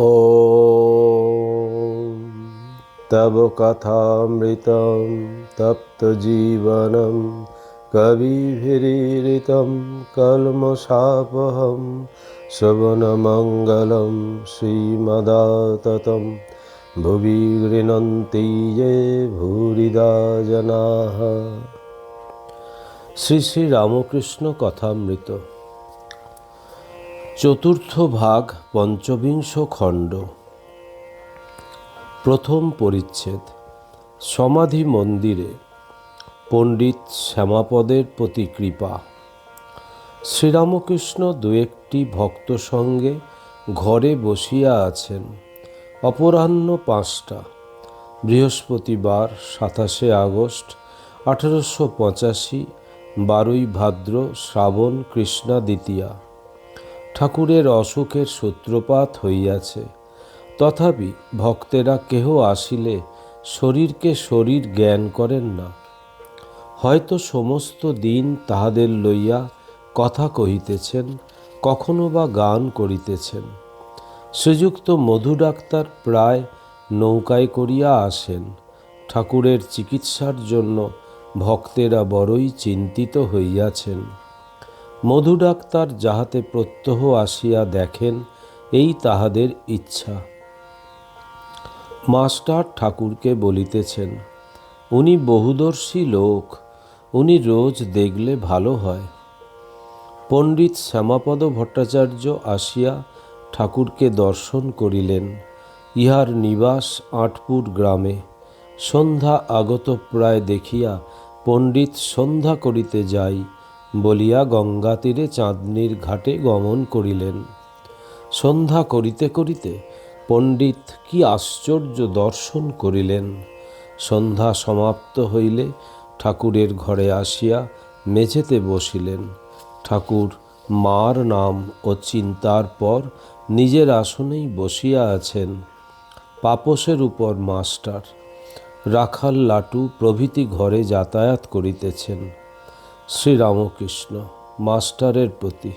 ও তব কথামৃত তপ্তজীবন কবিভিরীত কলমশাপহম শবনমঙ্গলম শ্রীমদাত ভুবি গৃণন্তি যে ভূরিদা জনা শ্রী শ্রী রামকৃষ্ণ কথামৃত চতুর্থ ভাগ পঞ্চবিংশ খণ্ড। প্রথম পরিচ্ছেদ। সমাধি মন্দিরে পণ্ডিত শ্যামাপদের প্রতি কৃপা। শ্রীরামকৃষ্ণ দু একটি ভক্ত সঙ্গে ঘরে বসিয়া আছেন। অপরাহ্ন পাঁচটা, বৃহস্পতিবার সাতাশে আগস্ট আঠেরোশো পঁচাশি, বারোই ভাদ্র শ্রাবণ কৃষ্ণা দ্বিতীয়া ঠাকুরের অসুখের সূত্রপাত হইয়াছে। তথাপি ভক্তেরা কেহ আসিলে শরীরকে শরীর জ্ঞান করেন না। হয়তো সমস্ত দিন তাহাদের লইয়া কথা কহিতেছেন, কখনো বা গান করিতেছেন। শ্রীযুক্ত মধু ডাক্তার প্রায় নৌকায় করিয়া আসেন। ঠাকুরের চিকিৎসার জন্য ভক্তেরা বড়ই চিন্তিত হইয়াছেন। মধু ডাক্তার যাহাতে প্রত্যহ আসিয়া দেখেন, এই তাহাদের ইচ্ছা। মাস্টার ঠাকুরকে বলিতেছেন, উনি বহুদর্শী লোক, উনি রোজ দেখলে ভালো হয়। পণ্ডিত শ্যামাপদ ভট্টাচার্য আসিয়া ঠাকুরকে দর্শন করিলেন। ইহার নিবাস আটপুর গ্রামে। সন্ধ্যা আগত প্রায় দেখিয়া পণ্ডিত সন্ধ্যা করিতে যাই বলিয়া গঙ্গা তীরে চাঁদনির ঘাটে গমন করিলেন। সন্ধ্যা করিতে করিতে পণ্ডিত কি আশ্চর্য দর্শন করিলেন। সন্ধ্যা সমাপ্ত হইলে ঠাকুরের ঘরে আসিয়া মেঝেতে বসিলেন। ঠাকুর মার নাম ও চিন্তার পর নিজের আসনেই বসিয়া আছেন। পাপসের উপর মাস্টার। রাখাল লাটু প্রভৃতি ঘরে যাতায়াত করিতেছেন। শ্রীরামকৃষ্ণ, মাস্টারের প্রতি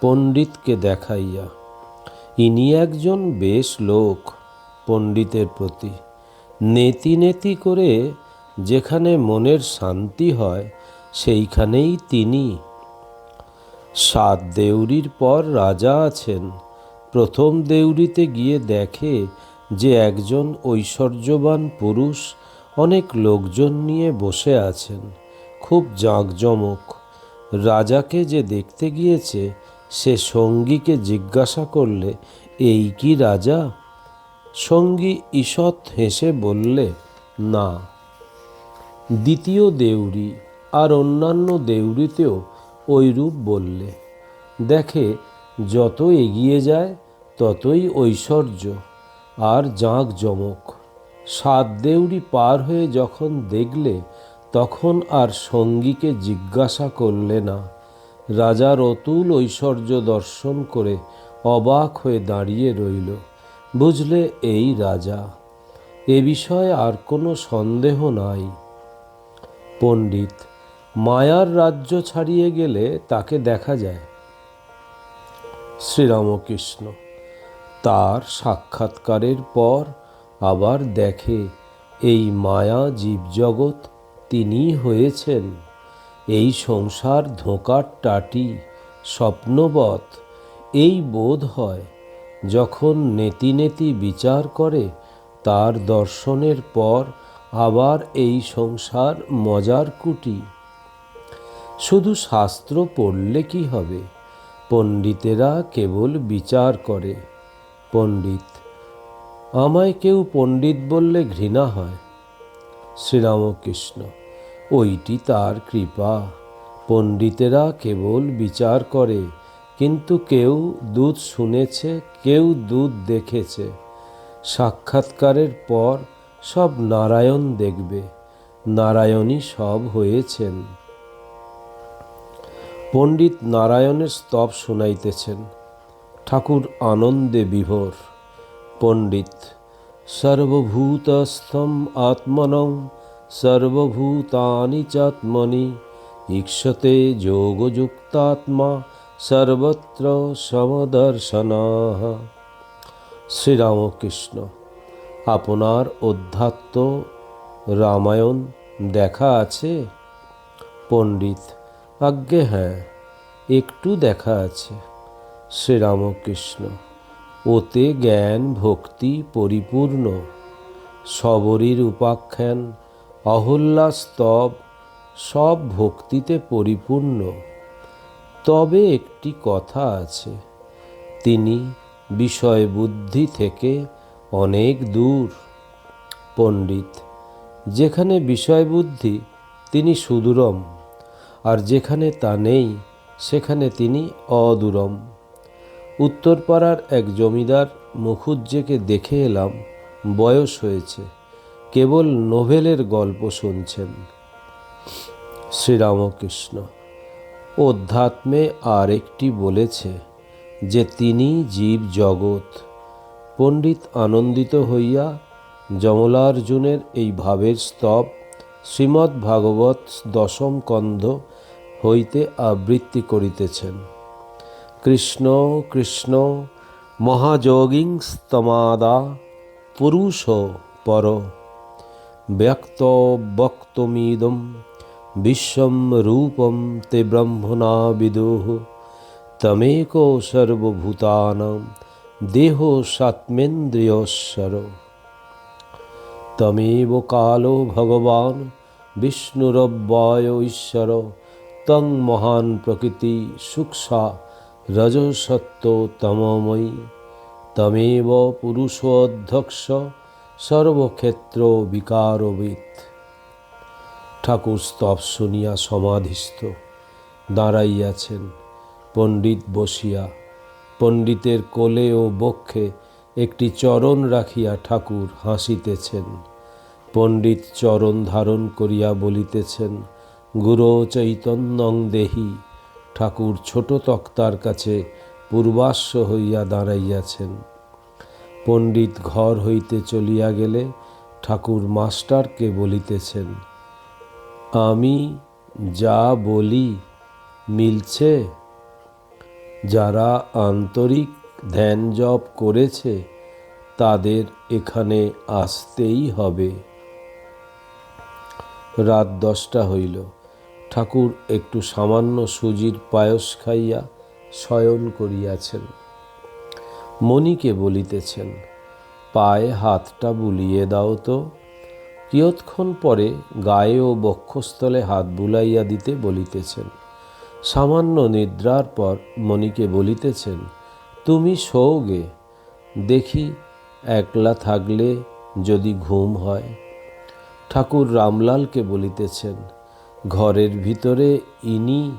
পণ্ডিতকে দেখাইয়া, ইনি একজন বেশ লোক পণ্ডিতের প্রতি। নেতি নেতি করে যেখানে মনের শান্তি হয়, সেইখানেই তিনি। সাত দেউরির পর রাজা আছেন। প্রথম দেউরিতে গিয়ে দেখে যে একজন ঐশ্বর্যবান পুরুষ অনেক লোকজন নিয়ে বসে আছেন। খুব জাঁকজমক। রাজাকে যে দেখতে গিয়েছে, সে সঙ্গীকে জিজ্ঞাসা করলে, এই কি রাজা? সঙ্গী ঈষৎ হেসে বললে, না। দ্বিতীয় দেউরি আর অন্যান্য দেউরিতেও ওইরূপ বললে। দেখে যত এগিয়ে যায়, ততই ঐশ্বর্য আর জাঁক জমক সাত দেউরি পার হয়ে যখন দেখলে তখন আর সঙ্গীকে জিজ্ঞাসা করলে না। রাজার অতুল ঐশ্বর্য দর্শন করে অবাক হয়ে দাঁড়িয়ে রইল। বুঝলে, এই রাজা, এ বিষয়ে আর কোনো সন্দেহ নাই। পণ্ডিত, মায়ার রাজ্য ছাড়িয়ে গেলে তাকে দেখা যায়। শ্রীরামকৃষ্ণ, তার সাক্ষাৎকারের পর আবার দেখে, এই মায়া জীবজগৎ তিনি হয়েছেন। এই সংসার ধোঁকার টাটি, স্বপ্নবৎ। এই বোধ হয়, যখন নেতি নেতি বিচার করে, তার দর্শনের পর আবার এই সংসার মজার কুটি। শুধু শাস্ত্র পড়লে কি হবে? পণ্ডিতেরা কেবল বিচার করে। পণ্ডিত, আমায় কেউ পণ্ডিত বললে ঘৃণা হয়। শ্রীরামকৃষ্ণ, ওইটি তার কৃপা। পণ্ডিতেরা কেবল বিচার করে, কিন্তু কেউ দুধ শুনেছে, কেউ দুধ দেখেছে। সাক্ষাৎকারের পর সব নারায়ণ দেখবে, নারায়ণই সব হয়েছেন। পণ্ডিত নারায়ণের স্তব শুনাইতেছেন, ঠাকুর আনন্দে বিভোর। পণ্ডিত সর্বভূতস্থম আত্মনং, সর্বভূতানি চাত্মনি, ঈক্ষতে যোগযুক্তাত্মা, সর্বত্র সমদর্শন। শ্রীরামকৃষ্ণ, আপনার অধ্যাত্ম রামায়ণ দেখা আছে? পণ্ডিত, আজ্ঞে হ্যাঁ একটু দেখা আছে। শ্রীরামকৃষ্ণ ওতে জ্ঞান ভক্তি পরিপূর্ণ। সবরীর উপাখ্যান অহল্লা স্তব, সব ভক্তিতে পরিপূর্ণ। তবে একটি কথা আছে, তিনি বিষয় বুদ্ধি থেকে অনেক দূর। পণ্ডিত, যেখানে বিষয় বুদ্ধি তিনি সুদূরম, আর যেখানে তা নেই, সেখানে তিনি অদূরম। উত্তরপাড়ার এক জমিদার মুখুজ্জেকে দেখে এলাম বয়স হয়েছে, কেবল নোভেলের গল্প শুনছেন। শ্রীরামকৃষ্ণ, অধ্যাত্মে আর একটি বলেছে যে তিনি জীব জগৎ। পণ্ডিত আনন্দিত হইয়া যমলার্জুনের এই ভাবের স্তব শ্রীমদ্ ভাগবত দশম কন্ধ হইতে আবৃত্তি করিতেছেন। কৃষ্ণ কৃষ্ণ মহাযোগিংস্তমাদা পুরুষ পর। ব্যক্ত বক্তমিদম বিশ্বম রূপম তে ব্রহ্মণা বিদুঃ। তমেক সর্বভূতানাম দেহ সাত্মেন্দ্রিয়স্বর। তমেব কালো ভগবান বিষ্ণুরব্যয় ঈশ্বর। তং মহান প্রকৃতি সুক্ষা রজসত্ব তমময়ী তমেব পুরুষোধ্যক্ষ সর্বক্ষেত্র বিকারবিদ ঠাকুর স্তব শুনিয়া সমাধিস্থ। দাঁড়াইয়াছেন। পণ্ডিত বসিয়া। পণ্ডিতের কোলে ও বক্ষে একটি চরণ রাখিয়া ঠাকুর হাসিতেছেন। পণ্ডিত চরণ ধারণ করিয়া বলিতেছেন, গুরু চৈতন্যং দেহি। ঠাকুর ছোট তক্তার কাছে পূর্বাশ্ব হইয়া দাঁড়াইয়াছেন। পণ্ডিত ঘর হইতে চলিয়া গেলে ঠাকুর মাস্টারকে বলিতেছেন, আমি যা বলি মিলছে? যারা আন্তরিক ধ্যান জপ করেছে, তাদের এখানে আসতেই হবে রাত দশটা হইল। ঠাকুর একটু সামান্য সুজির পায়স খাইয়া শয়ন করিয়াছেন। মণিকে বলিতেছেন, পায়ে হাতটা বুলিয়ে দাও তো। কিয়ৎক্ষণ পরে গায়ে ও বক্ষস্থলে হাত বুলাইয়া দিতে বলিতেছেন। সামান্য নিদ্রার পর মণিকে বলিতেছেন, তুমি শোগে দেখি একলা থাকলে যদি ঘুম হয়। ঠাকুর রামলালকে বলিতেছেন ঘরের ভিতরে ইনি,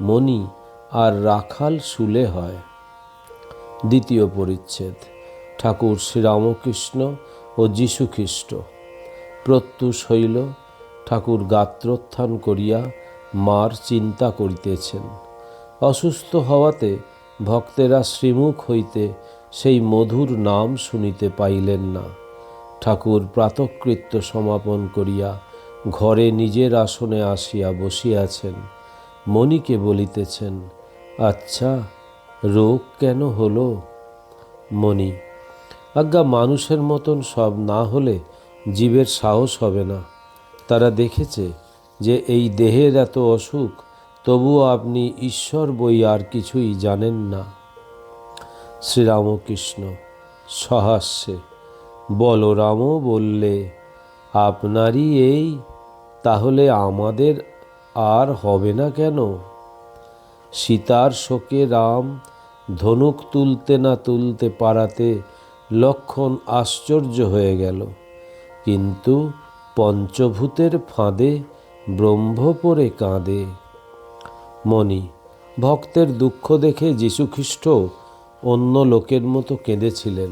মণি আর রাখাল শুলে হয়। দ্বিতীয় পরিচ্ছেদ, ঠাকুর শ্রীরামকৃষ্ণ ও যীশুখ্রিস্ট প্রত্যুষ হইল, ঠাকুর গাত্রোত্থান করিয়া মার চিন্তা করিতেছেন। অসুস্থ হওয়াতে ভক্তেরা শ্রীমুখ হইতে সেই মধুর নাম শুনিতে পাইলেন না। ঠাকুর প্রাতকৃত্য সমাপন করিয়া ঘরে নিজের আসনে আসিয়া বসিয়াছেন। মণিকে বলিতেছেন আচ্ছা রোগ কেন হলো? মণি, আজ্ঞা, মানুষের মতন সব না হলে জীবের সাহস হবে না। তারা দেখেছে যে এই দেহের এত অসুখ, তবুও আপনি ঈশ্বর বই আর কিছুই জানেন না। শ্রীরামকৃষ্ণ, সহাস্যে, বলরামও বললে, আপনারই এই তাহলে আমাদের আর হবে না কেন? সীতার শোকে রাম ধনুক তুলতে না তুলতে পারাতে লক্ষণ আশ্চর্য হয়ে গেল। কিন্তু পঞ্চভূতের ফাঁদে ব্রহ্ম পড়ে কাঁদে। মণি, ভক্তের দুঃখ দেখে যীশুখ্রিস্ট অন্য লোকের মতো কেঁদেছিলেন।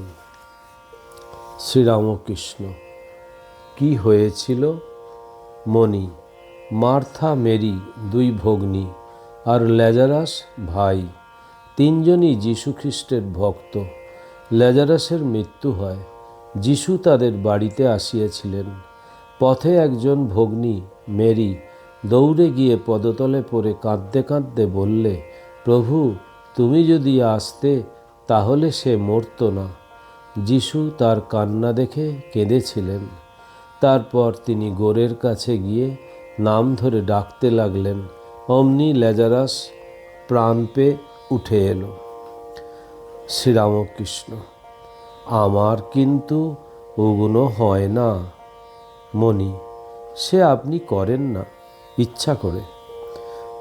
শ্রীরামকৃষ্ণ, কি হয়েছিল? মণি, মার্থা, মেরি, দুই ভগ্নী আর লেজারাস ভাই। তিনজনই যীশুখ্রিস্টের ভক্ত। লেজারাসের মৃত্যু হয়। যিশু তাদের বাড়িতে আসিয়াছিলেন। পথে একজন ভগ্নী, মেরি, দৌড়ে গিয়ে পদতলে পড়ে কাঁদতে কাঁদতে বললে, প্রভু, তুমি যদি আসতে, তাহলে সে মরত না। যিশু তার কান্না দেখে কেঁদেছিলেন। তারপর তিনি গোরের কাছে গিয়ে নাম ধরে ডাকতে লাগলেন। অমনি লেজারাস প্রাণ পেয়ে উঠে এলো। শ্রীরামকৃষ্ণ, আমার কিন্তু ওগুলো হয় না। মণি, সে আপনি করেন না, ইচ্ছা করে।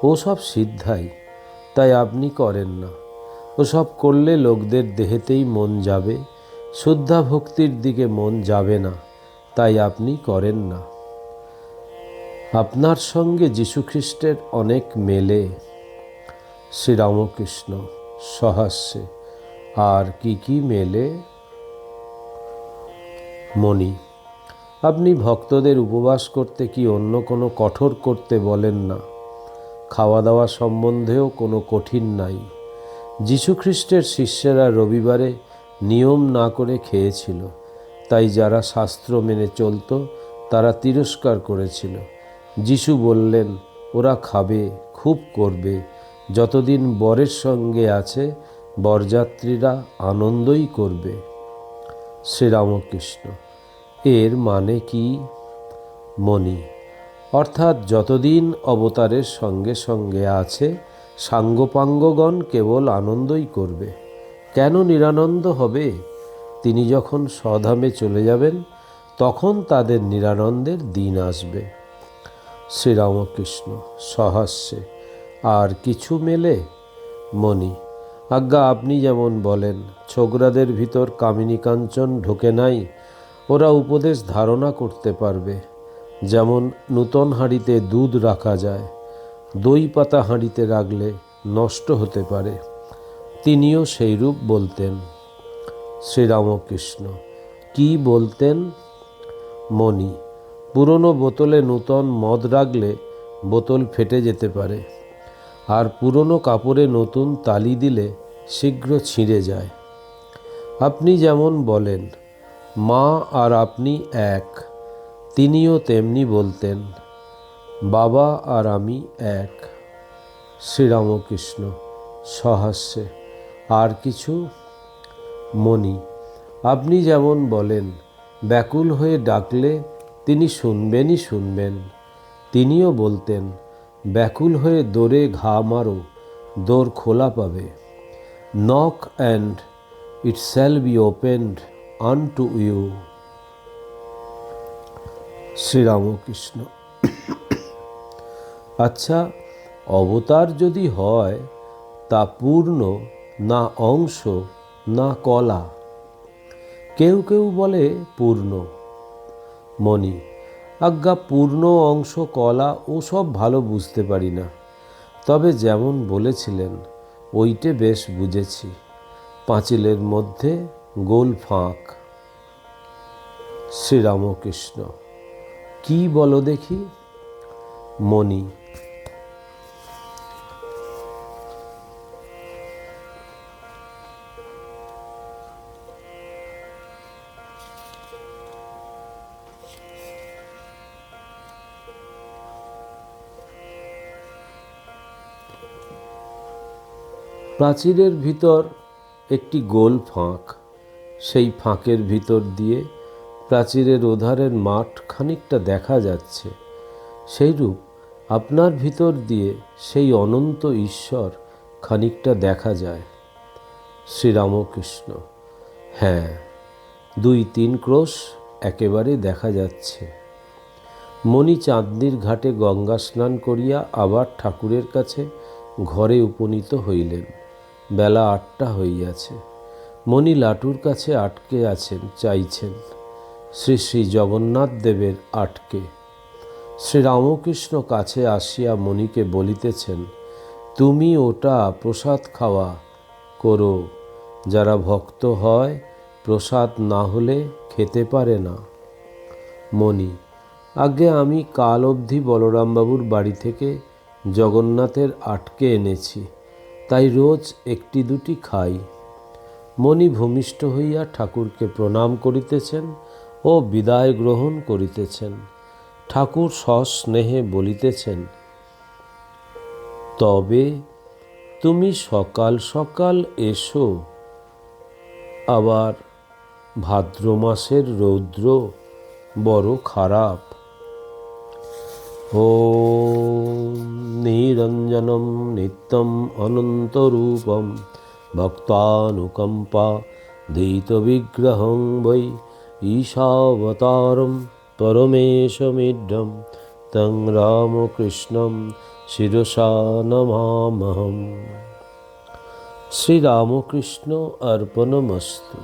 ও সব সিদ্ধাই, তাই আপনি করেন না। ওসব করলে লোকদের দেহেতেই মন যাবে শুদ্ধা ভক্তির দিকে মন যাবে না। তাই আপনি করেন না। আপনার সঙ্গে যীশুখ্রিস্টের অনেক মেলে। শ্রীরামকৃষ্ণ সহাস্যে আর কি কি মেলে? মণি, আপনি ভক্তদের উপবাস করতে কি অন্য কোনো কঠোর করতে বলেন না? খাওয়া দাওয়া সম্বন্ধেও কোনো কঠিন নাই। যীশুখ্রিস্টের শিষ্যেরা রবিবারে নিয়ম না করে খেয়েছিল। তাই যারা শাস্ত্র মেনে চলত, তারা তিরস্কার করেছিল। যিশু বললেন, ওরা খাবে, খুব করবে। যতদিন বরের সঙ্গে আছে, বরযাত্রীরা আনন্দই করবে। শ্রীরামকৃষ্ণ, এর মানে কি? মণি, অর্থাৎ যতদিন অবতারের সঙ্গে সঙ্গে আছে, সাঙ্গপাঙ্গগণ কেবল আনন্দই করবে। কেন নিরানন্দ হবে? তিনি যখন স্বধামে চলে যাবেন, তখন তাদের নিরানন্দের দিন আসবে। শ্রীরামকৃষ্ণ, সহাস্যে, আর কিছু মেলে? মণি, আজ্ঞা, আপনি যেমন বলেন ছোকরাদের ভিতর কামিনী কাঞ্চন ঢোকে নাই, ওরা উপদেশ ধারণা করতে পারবে। যেমন নূতন হাঁড়িতে দুধ রাখা যায়, দই পাতা হাঁড়িতে রাখলে নষ্ট হতে পারে। তিনিও সেইরূপ বলতেন। শ্রীরামকৃষ্ণ। কি বলতেন? মণি, পুরনো বোতলে নূতন মদ রাখলে বোতল ফেটে যেতে পারে, আর পুরনো কাপড়ে নতুন তালি দিলে শীঘ্র ছিঁড়ে যায়। আপনি যেমন বলেন, মা আর আপনি এক, তিনিও তেমনি বলতেন, বাবা আর আমি এক। শ্রীরামকৃষ্ণ সহাস্যে আর কিছু? মণি, আপনি যেমন বলেন, ব্যাকুল হয়ে ডাকলে তিনি শুনবেনই শুনবেন। তিনিও বলতেন, ব্যাকুল হয়ে দোরে ঘা মারো দোর খোলা পাবে। Knock and it shall be opened unto you Sri Ramakrishna. আচ্ছা অবতার যদি হয়, তা পূর্ণ না অংশ না কলা। কেউ কেউ বলে পূর্ণ। মণি, আজ্ঞা, পূর্ণ অংশ কলা ওসব ভালো বুঝতে পারি না। তবে যেমন বলেছিলেন, ওইটে বেশ বুঝেছি। পাঁচিলের মধ্যে গোল ফাঁক। শ্রীরামকৃষ্ণ, কি বলো দেখি? মণি প্রাচীরের ভিতর একটি গোল ফাঁক। সেই ফাঁকের ভিতর দিয়ে প্রাচীরের ওধারের মাঠ খানিকটা দেখা যাচ্ছে। সেইরূপ আপনার ভিতর দিয়ে সেই অনন্ত ঈশ্বর খানিকটা দেখা যায়। শ্রীরামকৃষ্ণ। হ্যাঁ দুই তিন ক্রোশ একেবারে দেখা যাচ্ছে। মণি চাঁদনির ঘাটে গঙ্গা স্নান করিয়া আবার ঠাকুরের কাছে ঘরে উপনীত হইলেন। বেলা আটটা হইয়াছে। মণি লাটুর কাছে আটকে আছেন, চাইছেন। শ্রী শ্রী জগন্নাথ দেবের আটকে। শ্রীরামকৃষ্ণ কাছে আসিয়া মণিকে বলিতেছেন, তুমি ওটা প্রসাদ খাওয়া করো। যারা ভক্ত হয়, প্রসাদ না হলে খেতে পারে না। মণি, আগে আমি কাল অবধি বলরামবাবুর বাড়ি থেকে জগন্নাথের আটকে এনেছি। তাই রোজ একটি দুটি খাই। মণি ভূমিষ্ঠ হইয়া ঠাকুরকে প্রণাম করিতেছেন ও বিদায় গ্রহণ করিতেছেন। ঠাকুর সস্নেহে বলিতেছেন, তবে তুমি সকাল সকাল এসো, আবার ভাদ্র মাসের রৌদ্র বড় খারাপ। ॐ निरञ्जनं नित्यम् अनन्तरूपं भक्तानुकम्पा दयितविग्रहं वै ईशावतारं परमेशमिड्ढं तं रामकृष्णं শিরসা নমামহম শ্রীরামকৃষ্ণ অর্পণমস্তু